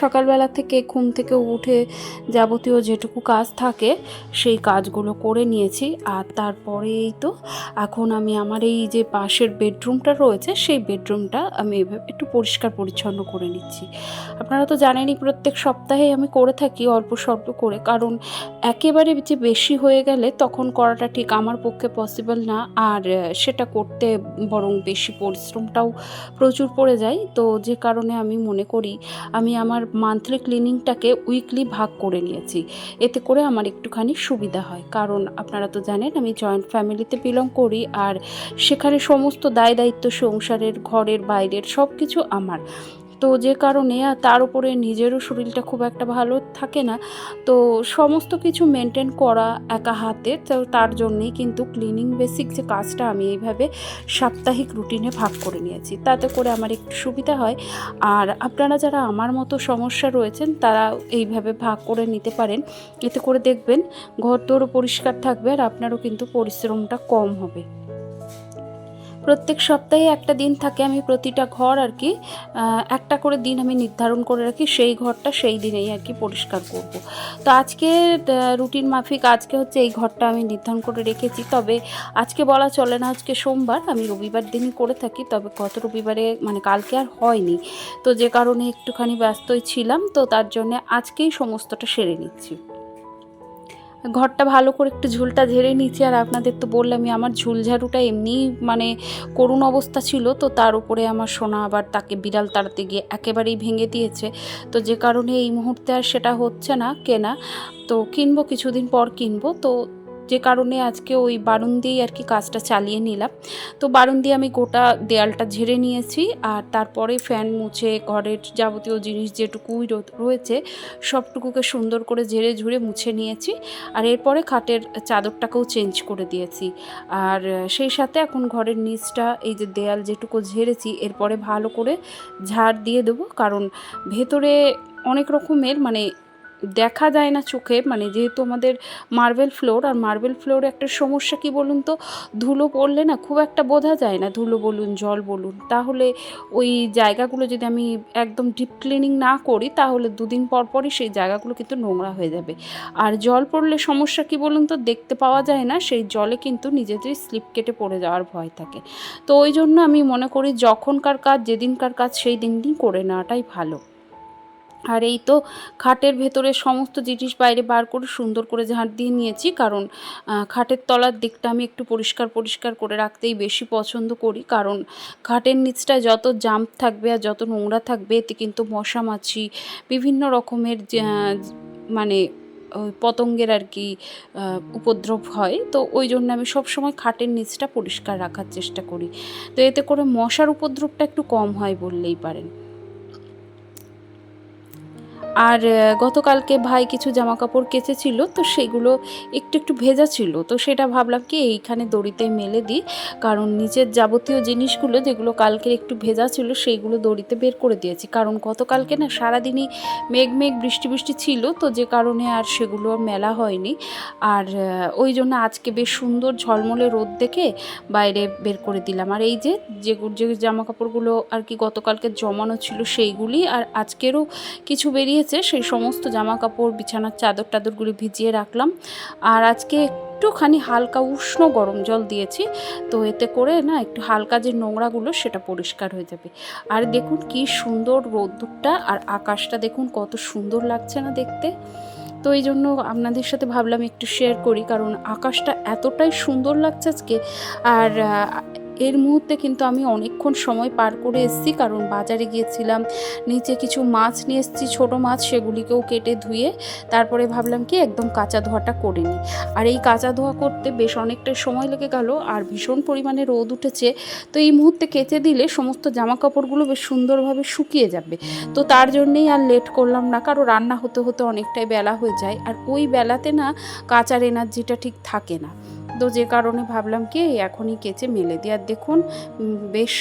সকালবেলা থেকে ঘুম থেকে উঠে যাবতীয় যেটুকু কাজ থাকে, সেই কাজগুলো করে নিয়েছি। আর তারপরেই তো এখন আমি আমার এই যে পাশের বেডরুমটা রয়েছে, সেই বেডরুমটা আমি এভাবে একটু পরিষ্কার পরিচ্ছন্ন করে নিচ্ছি। আপনারা তো জানেনই, প্রত্যেক সপ্তাহে আমি করে থাকি অল্প স্বল্প করে, কারণ একেবারে যে বেশি হয়ে গেলে তখন করাটা ঠিক আমার পক্ষে পসিবল না। আর সেটা করতে বরং বেশি পরিশ্রমটাও প্রচুর পড়ে যায়। তো যে কারণে আমি মনে করি, আমি আমার মান্থলি ক্লিনিংটাকে উইকলি ভাগ করে নিয়েছি। এতে করে আমার একটুখানি সুবিধা হয়। কারণ আপনারা তো জানেন, আমি জয়েন্ট ফ্যামিলিতে বিলং করি আর সেখানে সমস্ত দায় দায়িত্ব সংসারের, ঘরের, বাইরের সব কিছু আমার। তো যে কারণে তার উপরে নিজেরও শরীরটা খুব একটা ভালো থাকে না। তো সমস্ত কিছু মেনটেন করা একা হাতে, তো তার জন্যেই কিন্তু ক্লিনিং বেসিক যে কাজটা আমি এইভাবে সাপ্তাহিক রুটিনে ভাগ করে নিয়েছি। তাতে করে আমার একটু সুবিধা হয়। আর আপনারা যারা আমার মতো সমস্যা রয়েছেন, তারা এইভাবে ভাগ করে নিতে পারেন। এতে করে দেখবেন ঘর তোরও পরিষ্কার থাকবে আর আপনারও কিন্তু পরিশ্রমটা কম হবে। প্রত্যেক সপ্তাহে একটা দিন থাকে, আমি প্রতিটা ঘর আর কি একটা করে দিন আমি নির্ধারণ করে রাখি, সেই ঘরটা সেই দিনেই আর কি পরিষ্কার করব। তো আজকে রুটিন মাফিক আজকে হচ্ছে এই ঘরটা আমি নির্ধারণ করে রেখেছি। তবে আজকে বলা চলে না, আজকে সোমবার, আমি রবিবার দিনই করে থাকি, তবে গত রবিবারে মানে কালকে আর হয়নি। তো যে কারণে একটুখানি ব্যস্তই ছিলাম, তো তার জন্য আজকেই সমস্তটা সেরে নিচ্ছি। ঘরটা ভালো করে একটু ঝুলটা ঝেড়ে নিচ্ছি আর আপনাদের তো বললামই, আমার ঝুলঝাড়ুটা এমনি মানে করুণ অবস্থা ছিল, তো তার উপরে আমার সোনা আবার তাকে বিড়াল তাড়াতে গিয়ে একেবারেই ভেঙে দিয়েছে। তো যে কারণে এই মুহূর্তে আর সেটা হচ্ছে না, কেনা। তো কিনবো, কিছুদিন পর কিনবো। তো যে কারণে আজকে ওই বারুন দিয়েই আর কি কাজটা চালিয়ে নিলাম। তো বারুন দিয়ে আমি গোটা দেয়ালটা ঝেড়ে নিয়েছি আর তারপরে ফ্যান মুছে, ঘরের যাবতীয় জিনিস যেটুকুই রয়েছে সবটুকুকে সুন্দর করে ঝেড়ে ঝুড়ে মুছে নিয়েছি আর এরপরে খাটের চাদরটাকেও চেঞ্জ করে দিয়েছি। আর সেই সাথে এখন ঘরের নিচটা, এই যে দেয়াল যেটুকু ঝেড়েছি, এরপরে ভালো করে ঝাড় দিয়ে দেবো। কারণ ভেতরে অনেক রকমের মানে দেখা যায় না চোখে মানে যেহেতু আমাদের মার্বেল ফ্লোর আর মার্বেল ফ্লোরে একটা সমস্যা কি বলুন তো? ধুলো পড়লে না খুব একটা বোঝা যায় না, ধুলো বলুন, জল বলুন। তাহলে ওই জায়গাগুলো যদি আমি একদম ডিপ ক্লিনিং না করি, তাহলে দুদিন পর পরই সেই জায়গাগুলো কিন্তু নোংরা হয়ে যাবে। আর জল পড়লে সমস্যা কি বলুন তো? দেখতে পাওয়া যায় না, সেই জলে কিন্তু নিজেদের স্লিপ কেটে পড়ে যাওয়ার ভয় থাকে। তো ওই জন্য আমি মনে করি যখনকার কাজ, যেদিনকার কাজ, সেই দিনই করে নেওয়াটাই ভালো। আর এই তো খাটের ভেতরে সমস্ত জিনিস বাইরে বার করে সুন্দর করে ঝাঁট দিয়ে নিয়েছি, কারণ খাটের তলার দিকটা আমি একটু পরিষ্কার পরিষ্কার করে রাখতেই বেশি পছন্দ করি, কারণ খাটের নিচটা যত জাম্প থাকবে আর যত নোংরা থাকবে, এতে কিন্তু মশা মাছি, বিভিন্ন রকমের মানে পতঙ্গের আর কি উপদ্রব হয়, তো ওই জন্য আমি সবসময় খাটের নিচটা পরিষ্কার রাখার চেষ্টা করি। তো এতে করে মশার উপদ্রবটা একটু কম হয় বললেই পারেন। আর গতকালকে ভাই কিছু জামা কাপড় কেচেছিল, তো সেগুলো একটু একটু ভেজা ছিল, তো সেটা ভাবলাম কি এইখানে দড়িতে মেলে দিই, কারণ নিচের যাবতীয় জিনিসগুলো যেগুলো কালকের একটু ভেজা ছিল সেইগুলো দড়িতে বের করে দিয়েছি। কারণ গতকালকে না সারাদিনই মেঘ মেঘ বৃষ্টি বৃষ্টি ছিল, তো যে কারণে আর সেগুলো মেলা হয়নি। আর ওই জন্য আজকে বেশ সুন্দর ঝলমলে রোদ দেখে বাইরে বের করে দিলাম। আর এই যে যে যে জামা কাপড়গুলো আর কি গতকালকে জমানো ছিল সেইগুলি, আর আজকেরও কিছু বেরিয়েছে, সেই সমস্ত জামা কাপড় বিছানার চাদর টাদরগুলি ভিজিয়ে রাখলাম। আর আজকে একটুখানি হালকা উষ্ণ গরম জল দিয়েছি, তো এতে করে না একটু হালকা যে নোংরাগুলো সেটা পরিষ্কার হয়ে যাবে। আর দেখুন কি সুন্দর রোদ্দুরটা, আর আকাশটা দেখুন কত সুন্দর লাগছে না দেখতে। তো এই জন্য আপনাদের সাথে ভাবলাম একটু শেয়ার করি, কারণ আকাশটা এতটাই সুন্দর লাগছে আজকে। আর এর মুহূর্তে কিন্তু আমি অনেকক্ষণ সময় পার করে এসেছি, কারণ বাজারে গিয়েছিলাম। নিচে কিছু মাছ নিয়ে এসেছি, ছোটো মাছ সেগুলিকেও কেটে ধুয়ে তারপরে ভাবলাম কি একদম কাঁচা ধোয়াটা করে নিই। আর এই কাঁচা ধোয়া করতে বেশ অনেকটা সময় লেগে গেল আর ভীষণ পরিমাণে রোদ উঠেছে। তো এই মুহূর্তে কেচে দিলে সমস্ত জামা কাপড়গুলো বেশ সুন্দরভাবে শুকিয়ে যাবে। তো তার জন্যেই আর লেট করলাম না কারও রান্না হতে হতে অনেকটাই বেলা হয়ে যায়। আর ওই বেলাতে না কাঁচার এনার্জিটা ঠিক থাকে না। তো যে কারণে ভাবলাম কি, এখনই কেচে মেলে দিই আর দেখুন বেশ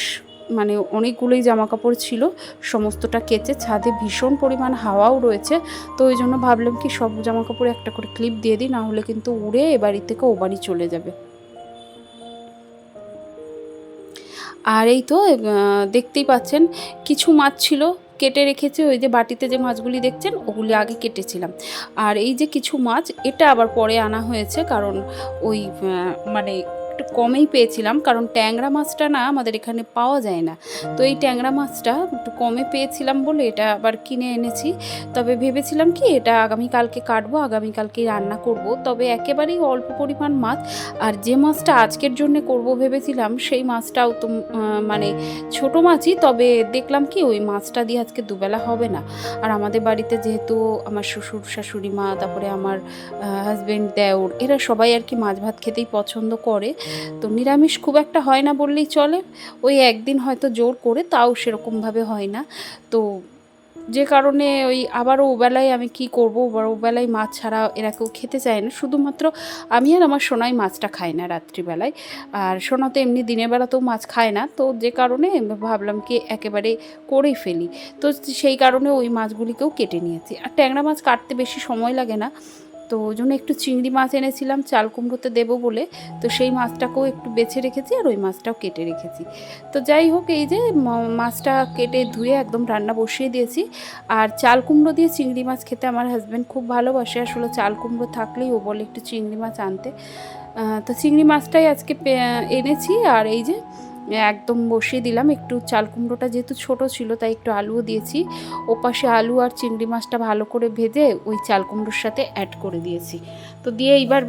মানে অনেকগুলোই জামা কাপড় ছিল, সমস্তটা কেচে ছাদে ভীষণ পরিমাণ হাওয়াও রয়েছে, তো ওই জন্য ভাবলাম কি সব জামা কাপড় একটা করে ক্লিপ দিয়ে দিই, না হলে কিন্তু উড়ে এ বাড়ি থেকে ও বাড়ি চলে যাবে। আর এই তো দেখতেই পাচ্ছেন, কিছু মাছ ছিল কেটে রেখেছি, ওই যে বাটিতে যে মাছগুলি দেখছেন, ওগুলি আগে কেটেছিলাম। আর এই যে কিছু মাছ, এটা আবার পরে আনা হয়েছে, কারণ ওই মানে একটু কমেই পেয়েছিলাম, কারণ ট্যাংরা মাছটা না আমাদের এখানে পাওয়া যায় না। তো এই ট্যাংরা মাছটা একটু কমে পেয়েছিলাম বলে এটা আবার কিনে এনেছি। তবে ভেবেছিলাম কি এটা আগামীকালকে কাটবো আগামীকালকে রান্না করব। তবে একেবারেই অল্প পরিমাণ মাছ, আর যে মাছটা আজকের জন্য করব ভেবেছিলাম সেই মাছটাও তো মানে ছোট মাছই, তবে দেখলাম কি ওই মাছটা দিয়ে আজকে দুবেলা হবে না। আর আমাদের বাড়িতে যেহেতু আমার শ্বশুর শাশুড়ি মা, তারপরে আমার হাজব্যান্ড দেওর, এরা সবাই আর কি মাছ ভাত খেতেই পছন্দ করে। তো নিরামিষ খুব একটা হয় না বললেই চলে। ওই একদিন হয়তো জোর করে, তাও সেরকমভাবে হয় না। তো যে কারণে ওই আবারও ওবেলায় আমি কি করব ওবেলায় মাছ ছাড়া এরা কেউ খেতে চায় না। শুধুমাত্র আমি আর আমার সোনাই মাছটা খাই না রাত্রিবেলায়। আর সোনা তো এমনি দিনের বেলাতেও মাছ খায় না। তো যে কারণে ভাবলাম কি একেবারে করেই ফেলি। তো সেই কারণে ওই মাছগুলিকেও কেটে নিয়েছি। আর ট্যাংরা মাছ কাটতে বেশি সময় লাগে না। তো ওই জন্য একটু চিংড়ি মাছ এনেছিলাম, চাল কুমড়োতে দেবো বলে। তো সেই মাছটাকেও একটু বেছে রেখেছি আর ওই মাছটাও কেটে রেখেছি। তো যাই হোক, এই যে মাছটা কেটে ধুয়ে একদম রান্না বসিয়ে দিয়েছি। আর চাল কুমড়ো দিয়ে চিংড়ি মাছ খেতে আমার হাজব্যান্ড খুব ভালোবাসে। আসলে চাল কুমড়ো থাকলেই ও বলে একটু চিংড়ি মাছ আনতে। তো চিংড়ি মাছটাই আজকে এনেছি। আর এই যে একদম বসিয়ে দিলাম। একটু চাল কুমড়োটা যেহেতু ছোট ছিল, তাই একটু আলুও দিয়েছি। ওপাশে আলু আর চিংড়ি মাছটা ভালো করে ভেজে ওই চাল কুমড়োর সাথে অ্যাড করে দিয়েছি। তো দিয়ে এইবার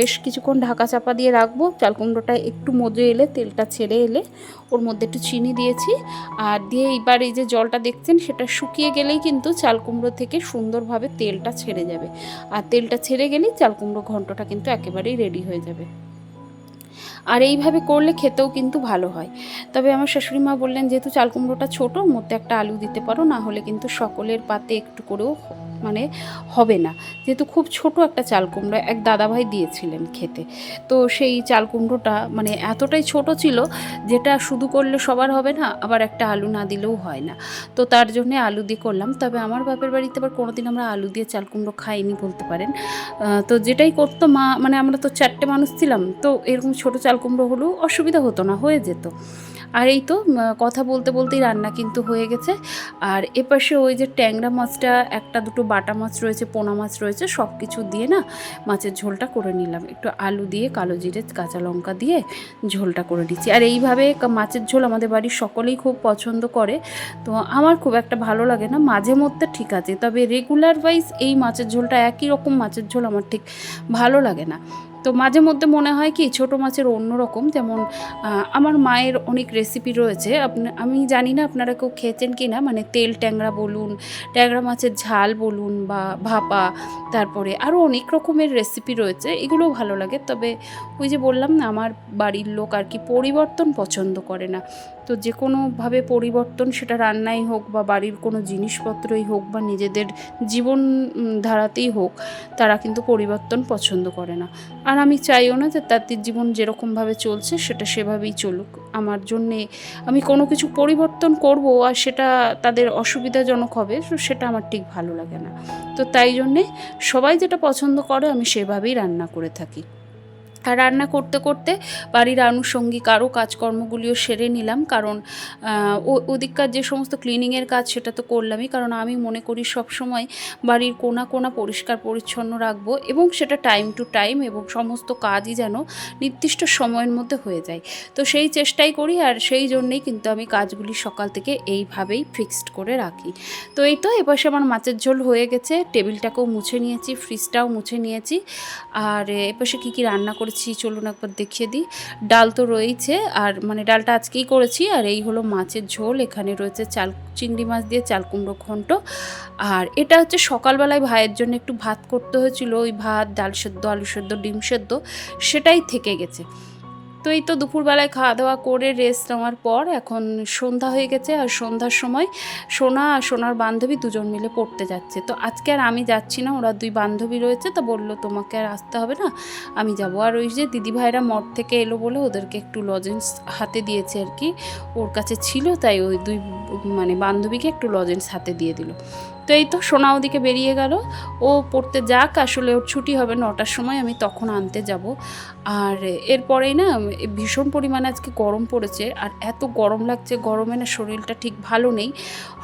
বেশ কিছুক্ষণ ঢাকা চাপা দিয়ে রাখব। চাল কুমড়োটা একটু মজে এলে, তেলটা ছেড়ে এলে ওর মধ্যে একটু চিনি দিয়েছি। আর দিয়ে এইবার এই যে জলটা দেখছেন, সেটা শুকিয়ে গেলেই কিন্তু চাল কুমড়ো থেকে সুন্দরভাবে তেলটা ছেড়ে যাবে। আর তেলটা ছেড়ে গেলেই চাল কুমড়ো ঘন্টটা কিন্তু একেবারেই রেডি হয়ে যাবে। আর এইভাবে করলে খেতেও কিন্তু ভালো হয়। তবে আমার শাশুড়ি মা বললেন, যেহেতু চাল কুমড়োটা ছোটো মধ্যে একটা আলু দিতে পারো, না হলে কিন্তু সকলের পাতে একটু করেও মানে হবে না। যেহেতু খুব ছোট একটা চাল কুমড়ো এক দাদাভাই দিয়েছিলেন খেতে। তো সেই চাল কুমড়োটা মানে এতটাই ছোট ছিল যেটা শুধু করলে সবার হবে না, আবার একটা আলু না দিলেও হয় না। তো তার জন্য আলু দিয়ে করলাম। তবে আমার বাপের বাড়িতে আবার কোনোদিন আমরা আলু দিয়ে চাল কুমড়ো খাইনি বলতে পারেন। তো যেটাই করতো মা মানে আমরা তো চারটে মানুষ ছিলাম, তো এরকম ছোট চাল কুমড়ো হলেও অসুবিধা হতো না, হয়ে যেত। আর এই তো কথা বলতে বলতেই রান্না কিন্তু হয়ে গেছে। আর এপাশে ওই যে ট্যাংরা মাছটা, একটা দুটো বাটা মাছ রয়েছে, পোনা মাছ রয়েছে সব কিছু দিয়ে না মাছের ঝোলটা করে নিলাম। একটু আলু দিয়ে, কালো জিরে, কাঁচা লঙ্কা দিয়ে ঝোলটা করে দিচ্ছি আর এইভাবে মাছের ঝোল আমাদের বাড়ির সকলেই খুব পছন্দ করে। তো আমার খুব একটা ভালো লাগে না, মাঝে মধ্যে ঠিক আছে, তবে রেগুলার ওয়াইজ এই মাছের ঝোলটা একই রকম মাছের ঝোল আমার ঠিক ভালো লাগে না। তো মাঝে মধ্যে মনে হয় কি, ছোট মাছের অন্য রকম, যেমন আমার মায়ের অনেক রেসিপি রয়েছে। আমি জানি না আপনারা কেউ খেয়েছেন কি না মানে তেল ট্যাংরা বলুন, ট্যাংরা মাছের ঝাল বলুন বা ভাপা, তারপরে আরও অনেক রকমের রেসিপি রয়েছে, এগুলোও ভালো লাগে। তবে ওই যে বললাম না, আমার বাড়ির লোক আর কি পরিবর্তন পছন্দ করে না। তো যে কোনোভাবে পরিবর্তন সেটা রান্নাই হোক বা বাড়ির কোনো জিনিসপত্রই হোক বা নিজেদের জীবন ধারাতেই হোক, তারা কিন্তু পরিবর্তন পছন্দ করে না। আর আমি চাইও না যে তাদের জীবন যেরকমভাবে চলছে সেটা সেভাবেই চলুক। আমার জন্যে আমি কোনো কিছু পরিবর্তন করব আর সেটা তাদের অসুবিধাজনক হবে সেটা আমার ঠিক ভালো লাগে না। তো তাই জন্যে সবাই যেটা পছন্দ করে আমি সেভাবেই রান্না করে থাকি। রান্না করতে করতে বাড়ির আনুষঙ্গিক আরও কাজকর্মগুলিও সেরে নিলাম। কারণ ওদিককার যে সমস্ত ক্লিনিংয়ের কাজ সেটা তো করলামই। কারণ আমি মনে করি সব সময় বাড়ির কোনা কোনা পরিষ্কার পরিচ্ছন্ন রাখব এবং সেটা টাইম টু টাইম এবং সমস্ত কাজই যেন নির্দিষ্ট সময়ের মধ্যে হয়ে যায়। তো সেই চেষ্টাই করি আর সেই জন্যেই কিন্তু আমি কাজগুলি সকাল থেকে এইভাবেই ফিক্সড করে রাখি। তো এই তো এপাশে আমার মাছের ঝোল হয়ে গেছে। টেবিলটাকেও মুছে নিয়েছি ফ্রিজটাও মুছে নিয়েছি। আর এপাশে কী কী রান্না করেছি চলুন একবার দেখিয়ে দিই। ডাল তো রয়েছে আর মানে ডালটা আজকেই করেছি, আর এই হলো মাছের ঝোল, এখানে রয়েছে চাল, চিংড়ি মাছ দিয়ে চাল কুমড়ো ঘন্ট। আর এটা হচ্ছে সকালবেলায় ভাইয়ের জন্য একটু ভাত করতে হয়েছিল, ওই ভাত, ডাল সেদ্ধ, আলু সেদ্ধ, ডিম সেদ্ধ, সেটাই থেকে গেছে। তো এই তো দুপুরবেলায় খাওয়া দাওয়া করে রেস্ট নেওয়ার পর এখন সন্ধ্যা হয়ে গেছে আর সন্ধ্যার সময় সোনা আর সোনার বান্ধবী দুজন মিলে পড়তে যাচ্ছে। তো আজকে আর আমি যাচ্ছি না, ওরা দুই বান্ধবী রয়েছে তো বলল তোমাকে আর আসতে হবে না, আমি যাব। আর ওই যে দিদিভাইরা মঠ থেকে এলো বলে ওদেরকে একটু লজেন্স হাতে দিয়েছে আর কি, ওর কাছে ছিল তাই ওই দুই মানে বান্ধবীকে একটু লজেন্স হাতে দিয়ে দিল। তো এই তো সোনা ওদিকে বেরিয়ে গেল। ও পড়তে যাক, আসলে ওর ছুটি হবে নটার সময়, আমি তখন আনতে যাব। আর এরপরেই না, ভীষণ পরিমাণে আজকে গরম পড়েছে, আর এত গরম লাগছে, গরমে না শরীরটা ঠিক ভালো নেই।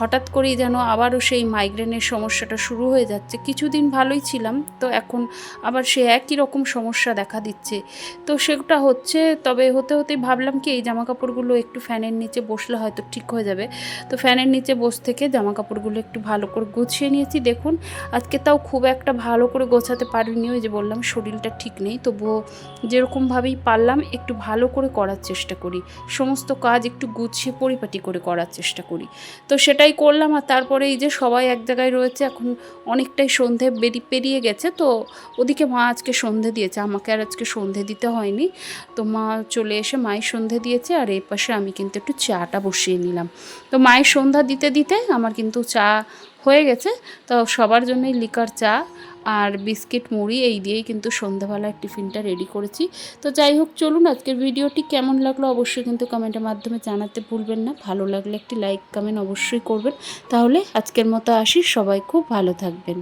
হঠাৎ করেই যেন আবারও সেই মাইগ্রেনের সমস্যাটা শুরু হয়ে যাচ্ছে। কিছুদিন ভালোই ছিলাম, তো এখন আবার সে একই রকম সমস্যা দেখা দিচ্ছে। তো সেটা হচ্ছে, তবে হতে হতেই ভাবলাম কি, এই জামা কাপড়গুলো একটু ফ্যানের নিচে বসলে হয়তো ঠিক হয়ে যাবে। তো ফ্যানের নিচে বস থেকে জামা কাপড়গুলো একটু ভালো করে গুছিয়ে নিয়েছি, দেখুন। আজকে তাও খুব একটা ভালো করে গোছাতে পারিনি, ওই যে বললাম শরীরটা ঠিক নেই, তবুও যেরকমভাবেই পারলাম একটু ভালো করে করার চেষ্টা করি। সমস্ত কাজ একটু গুছিয়ে পরিপাটি করে করার চেষ্টা করি। তো সেটাই করলাম, আর তারপরে এই যে সবাই এক জায়গায় রয়েছে, এখন অনেকটাই সন্ধে বেরিয়ে পেরিয়ে গেছে, তো ওদিকে মা আজকে সন্ধে দিয়েছে, আমাকে আর আজকে সন্ধে দিতে হয়নি। তো মা চলে এসে মায়ের সন্ধে দিয়েছে, আর এই পাশে আমি কিন্তু একটু চাটা বসিয়ে নিলাম। তো মায়ের সন্ধ্যা দিতে দিতে আমার কিন্তু চা হয়ে গেছে। তো সবার জন্যই লিকার চা আর বিস্কিট মুড়ি এই দিয়েই কিন্তু সন্ধ্যাবেলার টিফিনটা রেডি করেছি। তো যাই হোক, চলুন আজকের ভিডিওটি কেমন লাগল অবশ্যই কিন্তু কমেন্টের মাধ্যমে জানাতে ভুলবেন না। ভালো লাগলে একটি লাইক কমেন্ট অবশ্যই করবেন। তাহলে আজকের মতো আসি। সবাই খুব ভালো থাকবেন।